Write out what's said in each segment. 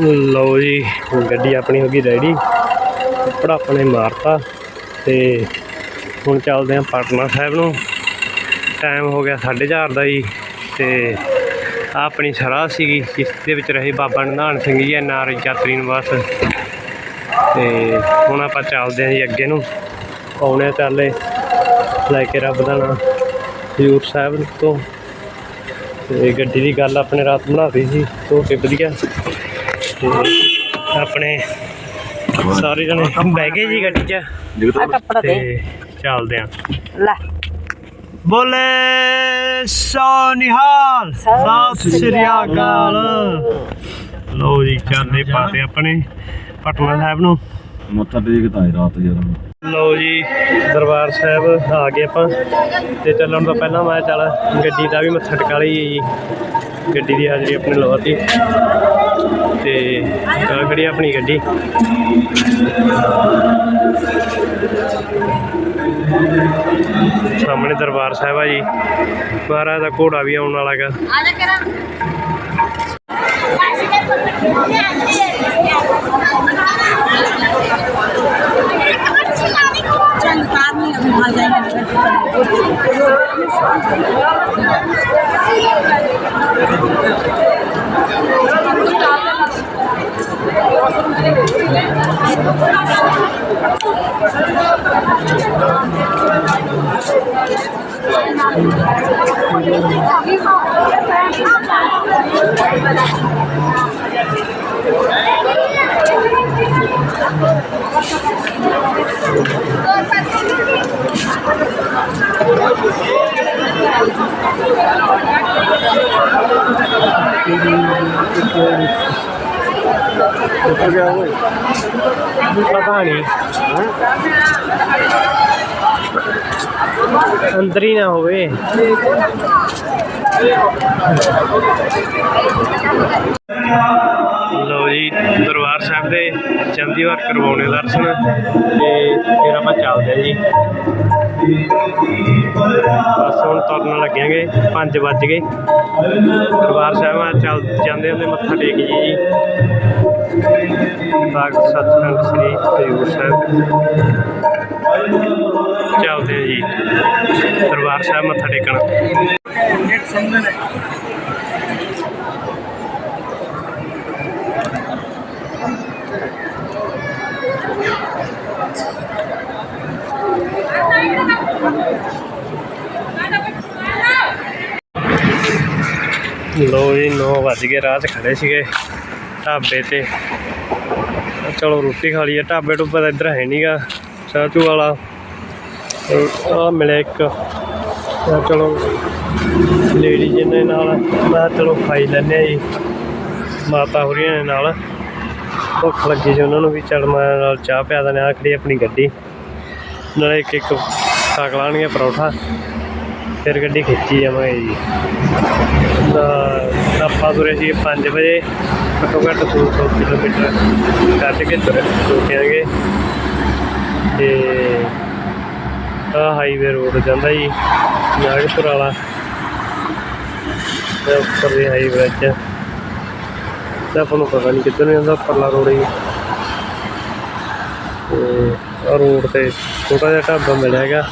ਲਓ ਜੀ ਗੱਡੀ ਆਪਣੀ ਹੋ ਗਈ ਰੈਡੀ ਕੱਪੜਾ ਆਪਣੇ ਮਾਰਤਾ ਤੇ ਹੁਣ ਚੱਲਦੇ ਆਂ ਪਟਨਾ ਸਾਹਿਬ ਨੂੰ। ਟਾਈਮ ਹੋ ਗਿਆ 4:30 ਦਾ ਜੀ ਤੇ ਆਹ ਆਪਣੀ ਸਰਾਹ ਸੀਗੀ, ਇਸ ਦੇ ਵਿੱਚ ਰਹੇ ਬਾਬਾ ਨਿਧਾਨ ਸਿੰਘ ਜੀ ਐਨਆਰ ਯਾਤਰੀ ਨਿਵਾਸ। ਤੇ ਹੁਣ ਆਪਾਂ ਚੱਲਦੇ ਆਂ ਜੀ ਅੱਗੇ ਨੂੰ। ਆਉਣੇ ਆ ਚਾਲੇ ਲੈ ਕੇ ਰੱਬ ਦਾ ਨਾਮ ਹਜ਼ੂਰ ਸਾਹਿਬ ਤੋਂ। ਤੇ ਗੱਡੀ ਦੀ ਗੱਲ ਆਪਣੇ ਰਾਤ ਬਣਾਤੀ ਸੀ, ਧੋ ਕੇ ਵਧੀਆ। ਆਪਣੇ ਸਾਰੇ ਜਣੇ ਬਹਿ ਗਏ ਜੀ ਗੱਡੀ 'ਚ। ਆ ਕੱਪੜਾ ਦੇ। ਤੇ ਚੱਲਦੇ ਆਂ। ਲੈ। ਬੋਲੇ ਸੋਨਿਹਾਲ ਸਤਿ ਸ੍ਰੀ ਅਕਾਲ। ਲਓ ਜੀ ਚੱਲਦੇ ਪਾਤੇ ਆਪਣੇ ਪਟਨਾ ਸਾਹਿਬ ਨੂੰ। ਮੱਥਾ ਟੇਕਦਾ ਹੈ ਰਾਤ ਯਾਰ। ਲਓ ਜੀ, ਦਰਬਾਰ ਸਾਹਿਬ, ਆ ਗਏ ਆਪਾਂ। ਤੇ ਚੱਲਣ ਤੋਂ ਪਹਿਲਾਂ ਮੈਂ ਚੱਲ, ਗੱਡੀ ਦਾ ਵੀ ਮੱਥਾ ਟਿਕਾ ਲਈ ਜੀ। ਗੱਡੀ ਦੀ ਹਾਜ਼ਰੀ ਆਪਣੀ ਲਵਾਤੀ ਤੇ ਆਹ ਖੜੀ ਆਪਣੀ ਗੱਡੀ। ਸਾਹਮਣੇ ਦਰਬਾਰ ਸਾਹਿਬ ਆ ਜੀ। ਮਹਾਰਾਜ ਦਾ ਘੋੜਾ ਵੀ ਆਉਣ ਵਾਲਾ ਗਾ ਆ ਜਾ ਕਰਾਂ चल कार नहीं अभी भाग जाएंगे ਪਤਾ ਨਹੀਂ ਅੰਦਰ ਹੀ ਨਾ ਹੋਵੇ। ਲਓ ਜੀ, ਦਰਬਾਰ ਸਾਹਿਬ ਦੇ ਚੰਦੀ ਵਾਰ ਕਰਵਾਉਣੇ ਦਰਸ਼ਨ ਤੇ ਫਿਰ ਆਪਾਂ ਚੱਲਦੇ ਆ ਜੀ। ਬਸ ਹੁਣ ਤੁਰਨ ਲੱਗਿਆਂਗੇ 5 ਵੱਜ ਗਏ। ਦਰਬਾਰ ਸਾਹਿਬ ਚੱਲ ਜਾਂਦੇ ਹੁੰਦੇ ਮੱਥਾ ਟੇਕ ਜੀ। ਜੀ ਬਾਗ ਸਤਿਗੁਰੂ ਸ੍ਰੀ ਹਜ਼ੂਰ ਸਾਹਿਬ। ਚੱਲਦੇ ਆ ਜੀ। ਦਰਬਾਰ ਸਾਹਿਬ ਮੱਥਾ ਟੇਕਣ। ਲੋ ਜੀ 9 ਵੱਜ ਗਏ ਰਾਹ 'ਚ ਖੜੇ ਸੀਗੇ ਢਾਬੇ ਤੇ। ਚਲੋ, ਰੋਟੀ ਖਾ ਲਈਏ। ਢਾਬੇ ਟੁੱਬੇ ਤਾਂ ਇੱਧਰ ਹੈ ਨਹੀਂਗਾ ਚਾਚੂ ਵਾਲਾ। ਆ ਮਿਲਿਆ ਇੱਕ। ਚਲੋ ਲੇਡੀ ਜੀ ਨਾਲ, ਮੈਂ ਕਿਹਾ ਚਲੋ ਖਾਈ ਲੈਂਦੇ ਆ ਜੀ। ਮਾਤਾ ਹੋਰੀਆਂ ਦੇ ਨਾਲ। ਭੁੱਖ ਲੱਗੀ ਸੀ ਉਹਨਾਂ ਨੂੰ ਵੀ ਚੜ ਮੈਂ ਨਾਲ ਚਾਹ ਪਿਆ ਦਿੰਦੇ ਆ ਖੜੀ ਆਪਣੀ ਗੱਡੀ। ਨਾਲੇ ਇੱਕ ਇੱਕ ਛਕ ਲਾਣਗੇ ਪਰੌਠਾ। ਫਿਰ ਗੱਡੀ ਖਿੱਚੀ ਜਾਵਾਂਗੇ ਜੀ। ਤਾਂ ਆਪਾਂ ਤੁਰੇ ਸੀ 5 ਵਜੇ, ਘੱਟੋ ਘੱਟ 200 ਕਿਲੋਮੀਟਰ ਕੱਢ ਕੇ ਤੁਰੇ ਤੁਰਿਆਂਗੇ ਤੇ ਆ ਹਾਈਵੇ ਰੋਡ ਜਾਂਦਾ ਜੀ, ਨਾਗਪੁਰ ਵਾਲਾ। ਤੇ ਉੱਪਰ ਦੇ ਹਾਈਵੇ 'ਚ ਤਾਂ ਆਪਾਂ ਨੂੰ ਪਤਾ ਨਹੀਂ ਕਿੱਧਰ ਨੂੰ ਜਾਂਦਾ, ਉੱਪਰਲਾ ਰੋਡ ਜੀ। ਤੇ ਰੋਡ ਤੇ ਛੋਟਾ ਜਿਹਾ ਢਾਬਾ ਮਿਲਿਆ ਹੈਗਾ।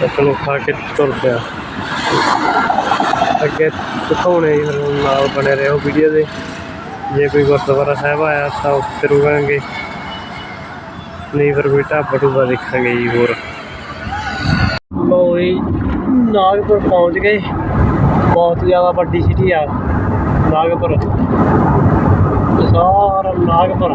ਤਾਂ ਚਲੋ ਖਾ ਕੇ ਤੁਰ ਪਿਆ। ਅੱਗੇ ਦਿਖਾਉਣੇ ਜੀ ਫਿਰ ਨਾਲ ਬਣੇ ਰਹੋ ਵੀਡੀਓ ਦੇ। ਜੇ ਕੋਈ ਗੁਰਦੁਆਰਾ ਸਾਹਿਬ ਆਇਆ ਤਾਂ ਉੱਥੇ ਰੁਕਾਂਗੇ। ਨਹੀਂ ਫਿਰ ਕੋਈ ਢਾਬਾ ਢੁੱਬਾ ਦੇਖਾਂਗੇ ਜੀ ਹੋਰ। ਲਓ ਜੀ, ਨਾਗਪੁਰ ਪਹੁੰਚ ਗਏ। ਬਹੁਤ ਜ਼ਿਆਦਾ ਵੱਡੀ ਸਿਟੀ ਆ, ਨਾਗਪੁਰ। ਸਾਰਾ ਨਾਗਪੁਰ।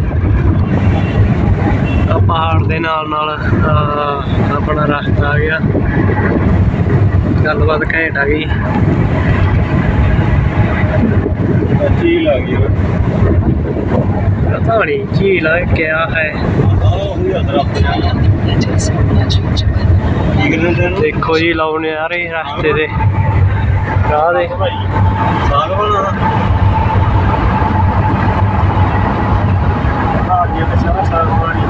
ਪਹਾੜ ਦੇ ਨਾਲ ਨਾਲ ਆਪਣਾ ਰਸਤਾ ਆ ਗਿਆ। ਗੱਲਬਾਤ ਘੈਂਟ ਆ ਗਈ। ਗਈ। ਪਤਾ ਨਹੀਂ ਝੀਲ ਹੈ ਕਿਆ ਹੈ। ਦੇਖੋ ਜੀ ਲਾਉਣੇ ਆ ਰਹੇ ਰਸਤੇ ਦੇ। ਰਾਹ ਦੇ। ਸਾਗ ਬਣਾ ਹਾਂ ਜੀ ਤੇ ਸਾਰਾ ਸਾਗ ਪਾਣੀ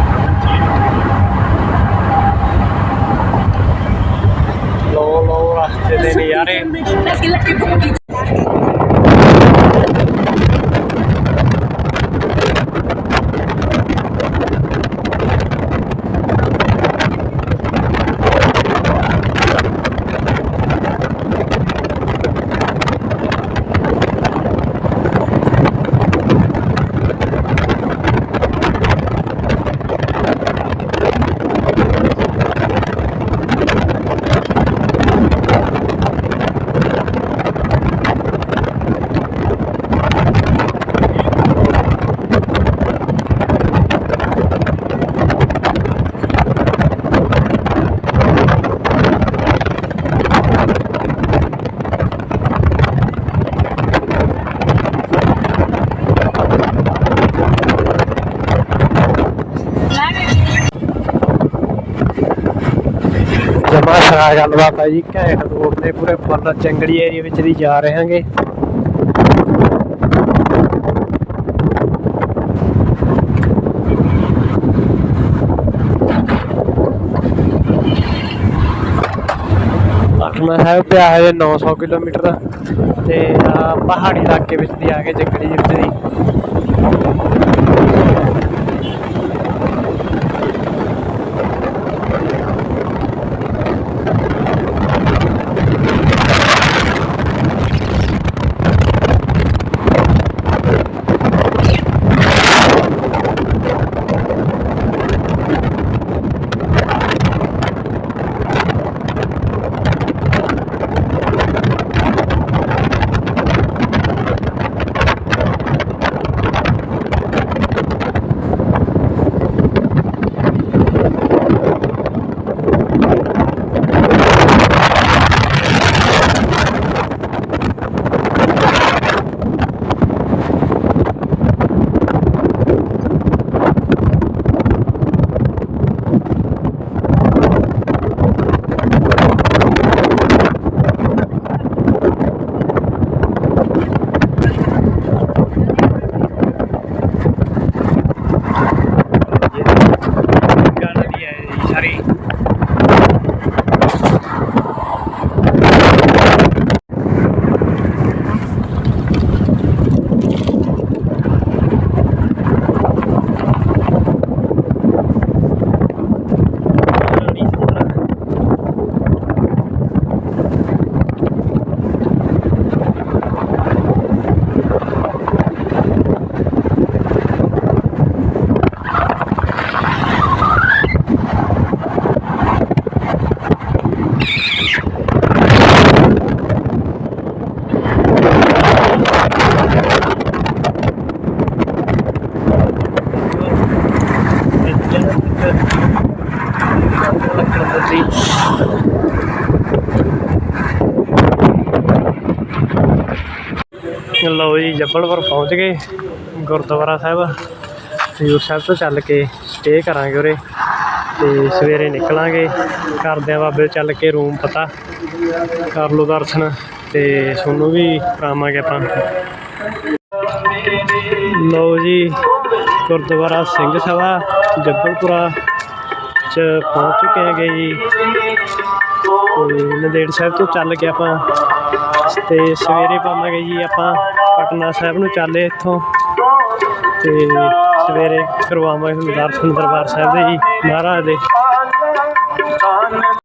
ਲੋ ਲੋ ਰਸਤੇ ਦੇ ਨਜ਼ਾਰੇ ਲੱਗੀ ਲੱਗੀ ਭੁੱਖੀ ਜਮਾ ਗੱਲਬਾਤ ਆ ਜੀ? ਘੈਂਟ ਰੋਡ ਨੇ ਪੂਰੇ ਫੁੱਲ ਜੰਗਲੀ ਏਰੀਆ ਵਿੱਚ ਦੀ ਜਾ ਰਹੇ ਹਾਂਗੇ। ਪਟਨਾ ਸਾਹਿਬ ਪਿਆ ਹੈ 900 ਕਿਲੋਮੀਟਰ ਦਾ, ਤੇ ਪਹਾੜੀ ਇਲਾਕੇ ਵਿੱਚ ਦੀ ਆ ਕੇ ਜੰਗਲੀ ਵਿੱਚ ਦੀ। ਜੀ, ਜੱਬਲਪੁਰ ਪਹੁੰਚ ਗਏ ਗੁਰਦੁਆਰਾ ਸਾਹਿਬ। ਹਜ਼ੂਰ ਸਾਹਿਬ ਤੋਂ ਚੱਲ ਕੇ ਸਟੇ ਕਰਾਂਗੇ ਉਰੇ ਤੇ ਸਵੇਰੇ ਨਿਕਲਾਂਗੇ। ਕਰਦੇ ਆ ਬਾਬੇ ਚੱਲ ਕੇ ਰੂਮ ਪਤਾ, ਕਰ ਲਓ ਦਰਸ਼ਨ ਤੇ ਤੁਹਾਨੂੰ ਵੀ ਕਰਾਵਾਂਗੇ ਆਪਾਂ। ਲਓ ਜੀ, ਗੁਰਦੁਆਰਾ ਸਿੰਘ ਸਭਾ ਜੱਬਲਪੁਰਾ ਚ ਪਹੁੰਚ ਚੁੱਕੇ ਹੈਗੇ ਜੀ। ਤੇ ਨੰਦੇੜ ਸਾਹਿਬ ਤੋਂ ਚੱਲ ਕੇ ਆਪਾਂ ਤੇ ਸਵੇਰੇ ਪਾਵਾਂਗੇ ਜੀ ਆਪਾਂ ਪਟਨਾ ਸਾਹਿਬ ਨੂੰ ਚੱਲੇ ਇੱਥੋਂ। ਤੇ ਸਵੇਰੇ ਕਰਵਾਵਾਂਗੇ ਤੁਹਾਨੂੰ ਦਰਸ਼ਨ ਦਰਬਾਰ ਸਾਹਿਬ ਦੇ ਜੀ, ਮਹਾਰਾਜ ਦੇ।